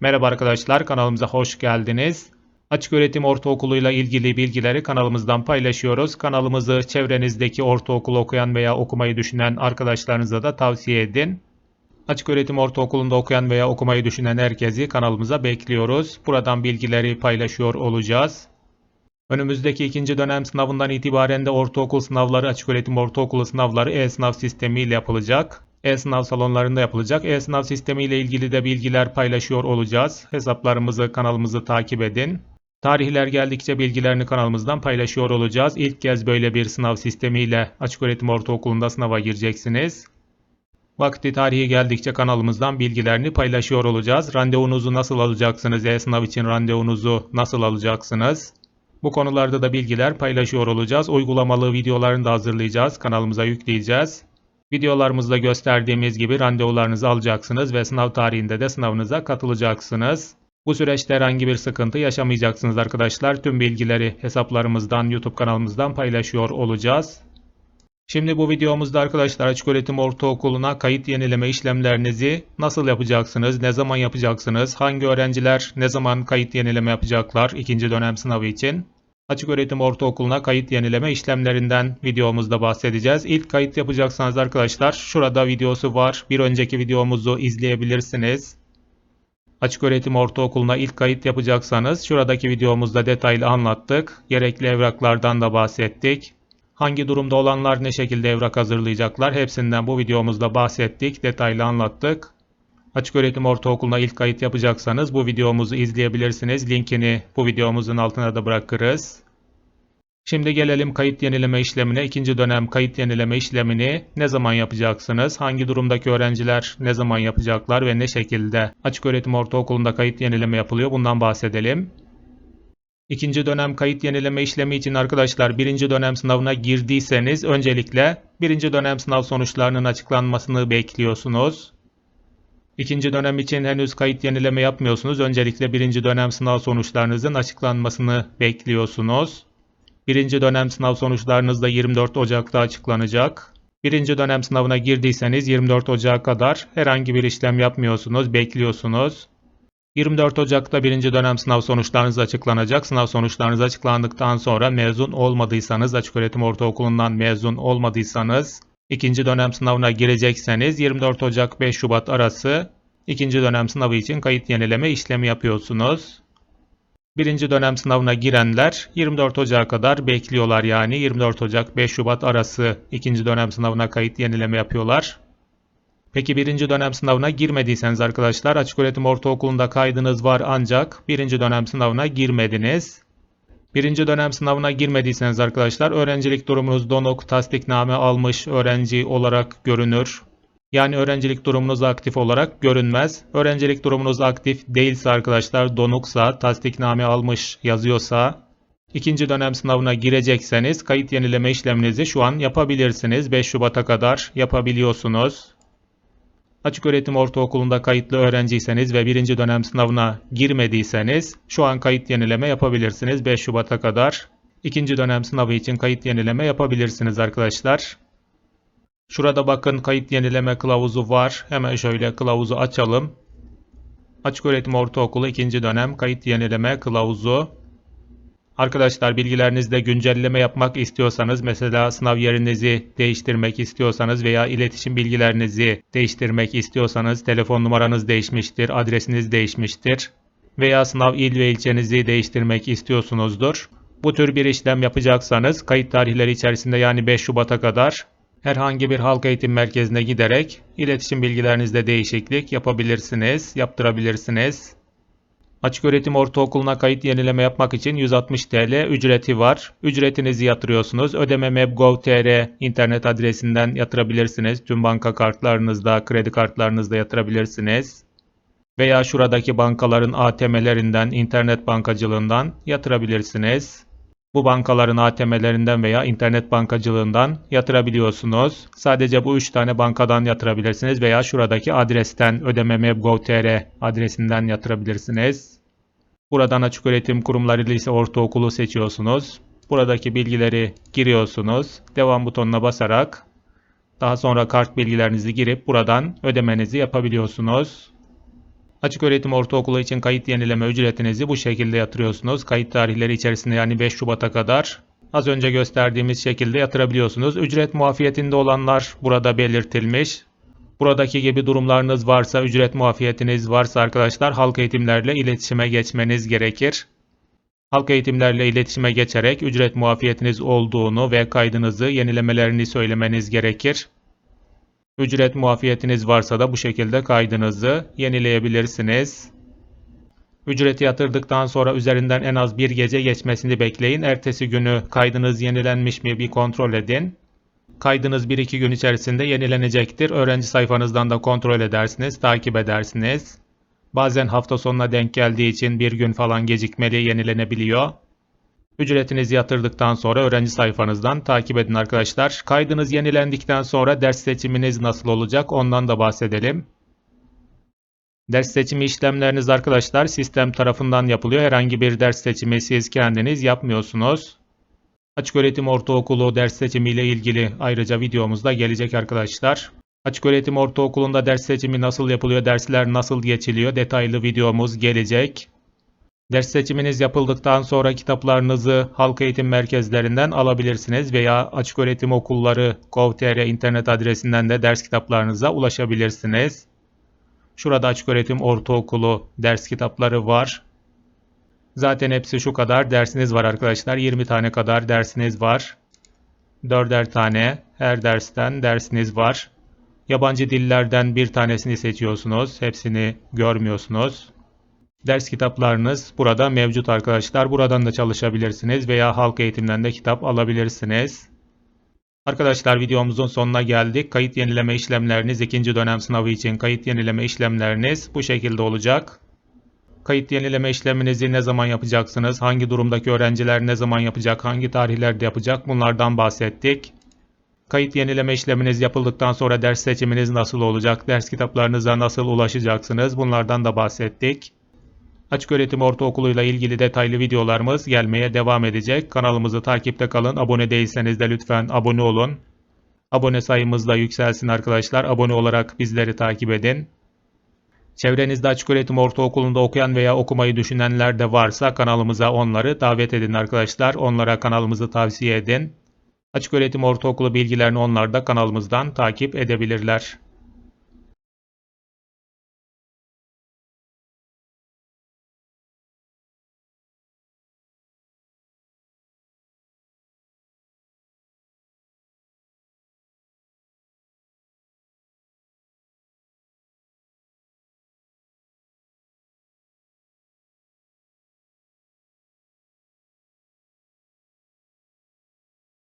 Merhaba arkadaşlar kanalımıza hoş geldiniz. Açık öğretim ortaokuluyla ilgili bilgileri kanalımızdan paylaşıyoruz. Kanalımızı çevrenizdeki ortaokul okuyan veya okumayı düşünen arkadaşlarınıza da tavsiye edin. Açık öğretim ortaokulunda okuyan veya okumayı düşünen herkesi kanalımıza bekliyoruz. Buradan bilgileri paylaşıyor olacağız. Önümüzdeki ikinci dönem sınavından itibaren de ortaokul sınavları, açık öğretim ortaokulu sınavları e-sınav sistemiyle yapılacak. E-sınav salonlarında yapılacak. E-sınav sistemiyle ilgili de bilgiler paylaşıyor olacağız. Hesaplarımızı, kanalımızı takip edin. Tarihler geldikçe bilgilerini kanalımızdan paylaşıyor olacağız. İlk kez böyle bir sınav sistemiyle açık öğretim ortaokulunda sınava gireceksiniz. Vakti tarihi geldikçe kanalımızdan bilgilerini paylaşıyor olacağız. Randevunuzu nasıl alacaksınız? E-sınav için randevunuzu nasıl alacaksınız? Bu konularda da bilgiler paylaşıyor olacağız. Uygulamalı videolarını da hazırlayacağız. Kanalımıza yükleyeceğiz. Videolarımızda gösterdiğimiz gibi randevularınızı alacaksınız ve sınav tarihinde de sınavınıza katılacaksınız. Bu süreçte herhangi bir sıkıntı yaşamayacaksınız arkadaşlar. Tüm bilgileri hesaplarımızdan, YouTube kanalımızdan paylaşıyor olacağız. Şimdi bu videomuzda arkadaşlar açık öğretim ortaokuluna kayıt yenileme işlemlerinizi nasıl yapacaksınız, ne zaman yapacaksınız, hangi öğrenciler ne zaman kayıt yenileme yapacaklar ikinci dönem sınavı için. Açık öğretim ortaokuluna kayıt yenileme işlemlerinden videomuzda bahsedeceğiz. İlk kayıt yapacaksanız arkadaşlar şurada videosu var. Bir önceki videomuzu izleyebilirsiniz. Açık öğretim ortaokuluna ilk kayıt yapacaksanız şuradaki videomuzda detaylı anlattık. Gerekli evraklardan da bahsettik. Hangi durumda olanlar ne şekilde evrak hazırlayacaklar hepsinden bu videomuzda bahsettik, detaylı anlattık. Açık öğretim ortaokuluna ilk kayıt yapacaksanız bu videomuzu izleyebilirsiniz. Linkini bu videomuzun altına da bırakırız. Şimdi gelelim kayıt yenileme işlemine. İkinci dönem kayıt yenileme işlemini ne zaman yapacaksınız? Hangi durumdaki öğrenciler ne zaman yapacaklar ve ne şekilde açık öğretim ortaokulunda kayıt yenileme yapılıyor? Bundan bahsedelim. İkinci dönem kayıt yenileme işlemi için arkadaşlar birinci dönem sınavına girdiyseniz öncelikle birinci dönem sınav sonuçlarının açıklanmasını bekliyorsunuz. İkinci dönem için henüz kayıt yenileme yapmıyorsunuz. Öncelikle birinci dönem sınav sonuçlarınızın açıklanmasını bekliyorsunuz. Birinci dönem sınav sonuçlarınız da 24 Ocak'ta açıklanacak. Birinci dönem sınavına girdiyseniz 24 Ocak'a kadar herhangi bir işlem yapmıyorsunuz, bekliyorsunuz. 24 Ocak'ta birinci dönem sınav sonuçlarınız açıklanacak. Sınav sonuçlarınız açıklandıktan sonra mezun olmadıysanız, açık öğretim ortaokulundan mezun olmadıysanız, ikinci dönem sınavına girecekseniz 24 Ocak 5 Şubat arası ikinci dönem sınavı için kayıt yenileme işlemi yapıyorsunuz. Birinci dönem sınavına girenler 24 Ocak'a kadar bekliyorlar yani 24 Ocak 5 Şubat arası ikinci dönem sınavına kayıt yenileme yapıyorlar. Peki birinci dönem sınavına girmediyseniz arkadaşlar açık öğretim ortaokulunda kaydınız var ancak birinci dönem sınavına girmediniz. Birinci dönem sınavına girmediyseniz arkadaşlar öğrencilik durumunuz donuk, tasdikname almış öğrenci olarak görünür. Yani öğrencilik durumunuz aktif olarak görünmez. Öğrencilik durumunuz aktif değilse arkadaşlar donuksa, tasdikname almış yazıyorsa ikinci dönem sınavına girecekseniz kayıt yenileme işleminizi şu an yapabilirsiniz. 5 Şubat'a kadar yapabiliyorsunuz. Açık öğretim ortaokulunda kayıtlı öğrenciyseniz ve birinci dönem sınavına girmediyseniz şu an kayıt yenileme yapabilirsiniz 5 Şubat'a kadar. İkinci dönem sınavı için kayıt yenileme yapabilirsiniz arkadaşlar. Şurada bakın kayıt yenileme kılavuzu var. Hemen şöyle kılavuzu açalım. Açık öğretim ortaokulu ikinci dönem kayıt yenileme kılavuzu. Arkadaşlar bilgilerinizde güncelleme yapmak istiyorsanız mesela sınav yerinizi değiştirmek istiyorsanız veya iletişim bilgilerinizi değiştirmek istiyorsanız telefon numaranız değişmiştir, adresiniz değişmiştir veya sınav il ve ilçenizi değiştirmek istiyorsunuzdur. Bu tür bir işlem yapacaksanız kayıt tarihleri içerisinde yani 5 Şubat'a kadar herhangi bir halk eğitim merkezine giderek iletişim bilgilerinizde değişiklik yapabilirsiniz, yaptırabilirsiniz. Açık öğretim ortaokuluna kayıt yenileme yapmak için 160 TL ücreti var. Ücretinizi yatırıyorsunuz. Ödeme meb.gov.tr internet adresinden yatırabilirsiniz. Tüm banka kartlarınızda, kredi kartlarınızda yatırabilirsiniz. Veya şuradaki bankaların ATM'lerinden, internet bankacılığından yatırabilirsiniz. Bu bankaların ATM'lerinden veya internet bankacılığından yatırabiliyorsunuz. Sadece bu 3 tane bankadan yatırabilirsiniz veya şuradaki adresten ödeme meb.gov.tr adresinden yatırabilirsiniz. Buradan açık öğretim kurumları lise ortaokulu seçiyorsunuz. Buradaki bilgileri giriyorsunuz. Devam butonuna basarak daha sonra kart bilgilerinizi girip buradan ödemenizi yapabiliyorsunuz. Açık öğretim ortaokulu için kayıt yenileme ücretinizi bu şekilde yatırıyorsunuz. Kayıt tarihleri içerisinde yani 5 Şubat'a kadar az önce gösterdiğimiz şekilde yatırabiliyorsunuz. Ücret muafiyetinde olanlar burada belirtilmiş. Buradaki gibi durumlarınız varsa, ücret muafiyetiniz varsa arkadaşlar halk eğitimlerle iletişime geçmeniz gerekir. Halk eğitimlerle iletişime geçerek ücret muafiyetiniz olduğunu ve kaydınızı yenilemelerini söylemeniz gerekir. Ücret muafiyetiniz varsa da bu şekilde kaydınızı yenileyebilirsiniz. Ücreti yatırdıktan sonra üzerinden en az bir gece geçmesini bekleyin. Ertesi günü kaydınız yenilenmiş mi bir kontrol edin. Kaydınız 1-2 gün içerisinde yenilenecektir. Öğrenci sayfanızdan da kontrol edersiniz, takip edersiniz. Bazen hafta sonuna denk geldiği için bir gün falan gecikmeli yenilenebiliyor. Ücretinizi yatırdıktan sonra öğrenci sayfanızdan takip edin arkadaşlar. Kaydınız yenilendikten sonra ders seçiminiz nasıl olacak ondan da bahsedelim. Ders seçimi işlemleriniz arkadaşlar sistem tarafından yapılıyor. Herhangi bir ders seçimi siz kendiniz yapmıyorsunuz. Açıköğretim Ortaokulu ders seçimi ile ilgili ayrıca videomuzda gelecek arkadaşlar. Açıköğretim Ortaokulu'nda ders seçimi nasıl yapılıyor, dersler nasıl geçiliyor detaylı videomuz gelecek. Ders seçiminiz yapıldıktan sonra kitaplarınızı halk eğitim merkezlerinden alabilirsiniz veya açıköğretim okulları gov.tr internet adresinden de ders kitaplarınıza ulaşabilirsiniz. Şurada açıköğretim ortaokulu ders kitapları var. Zaten hepsi şu kadar dersiniz var arkadaşlar. 20 tane kadar dersiniz var. 4'er tane her dersten dersiniz var. Yabancı dillerden bir tanesini seçiyorsunuz. Hepsini görmüyorsunuz. Ders kitaplarınız burada mevcut arkadaşlar. Buradan da çalışabilirsiniz veya halk eğitimden de kitap alabilirsiniz. Arkadaşlar videomuzun sonuna geldik. Kayıt yenileme işlemleriniz ikinci dönem sınavı için kayıt yenileme işlemleriniz bu şekilde olacak. Kayıt yenileme işleminizi ne zaman yapacaksınız? Hangi durumdaki öğrenciler ne zaman yapacak? Hangi tarihlerde yapacak? Bunlardan bahsettik. Kayıt yenileme işleminiz yapıldıktan sonra ders seçiminiz nasıl olacak? Ders kitaplarınıza nasıl ulaşacaksınız? Bunlardan da bahsettik. Açıköğretim Ortaokulu ile ilgili detaylı videolarımız gelmeye devam edecek. Kanalımızı takipte kalın. Abone değilseniz de lütfen abone olun. Abone sayımız da yükselsin arkadaşlar. Abone olarak bizleri takip edin. Çevrenizde Açıköğretim Ortaokulu'nda okuyan veya okumayı düşünenler de varsa kanalımıza onları davet edin arkadaşlar. Onlara kanalımızı tavsiye edin. Açıköğretim Ortaokulu bilgilerini onlar da kanalımızdan takip edebilirler.